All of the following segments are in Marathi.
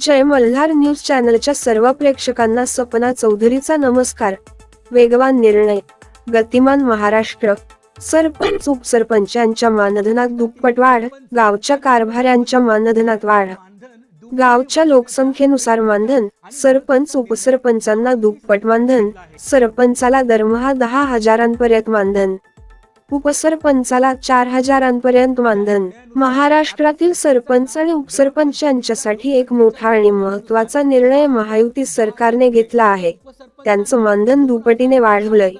जय मल्हार न्यूज चॅनलच्या सर्व प्रेक्षकांना सपना चौधरीचा नमस्कार. वेगवान निर्णय. गतिमान महाराष्ट्र. सरपंच उपसरपंचांच्या मानधनात दुप्पट वाढ गावच्या कारभाऱ्यांच्या मानधनात वाढ. गावच्या लोकसंख्येनुसार मानधन सरपंच उपसरपंचांना दुप्पट मानधन सरपंचाला दरमहा दहा हजारांपर्यंत मानधन. उपसरपंचाला चार हजारांपर्यंत मानधन महाराष्ट्रातील सरपंच आणि उपसरपंच यांच्यासाठी एक मोठा आणि महत्त्वाचा निर्णय महायुती सरकारने घेतला आहे. त्यांचं मानधन दुपटीने वाढवलंय.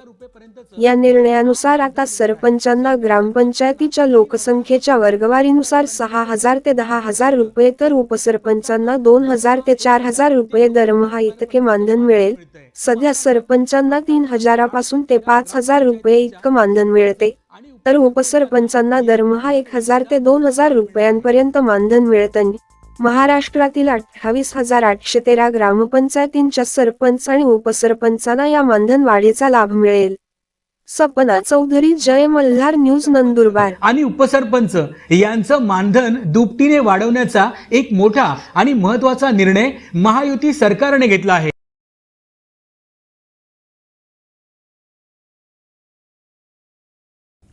या निर्णयानुसार आता सरपंचांना ग्रामपंचायतीच्या लोकसंख्येच्या वर्गवारीनुसार सहा हजार ते दहा हजार रुपये तर उपसरपंचांना दोन हजार ते चार हजार रुपये दरमहा इतके मानधन मिळेल. सध्या सरपंचांना तीन हजारापासून ते पाच हजार रुपये इतकं मानधन मिळते. तर उपसरपंचांना दरमहा एक हजार ते दोन हजार रुपयांपर्यंत मानधन मिळतं. महाराष्ट्रातील अठ्ठावीस हजार आठशे तेरा ग्रामपंचायतींच्या सरपंच आणि उपसरपंचांना या मानधन वाढीचा लाभ मिळेल. सपना चौधरी जय मल्हार न्यूज नंदुरबार. आणि उपसरपंच यांचं मानधन दुपटीने वाढवण्याचा एक मोठा आणि महत्त्वाचा निर्णय महायुती सरकारने घेतला आहे.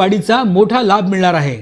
वाढीचा मोठा लाभ मिळणार आहे.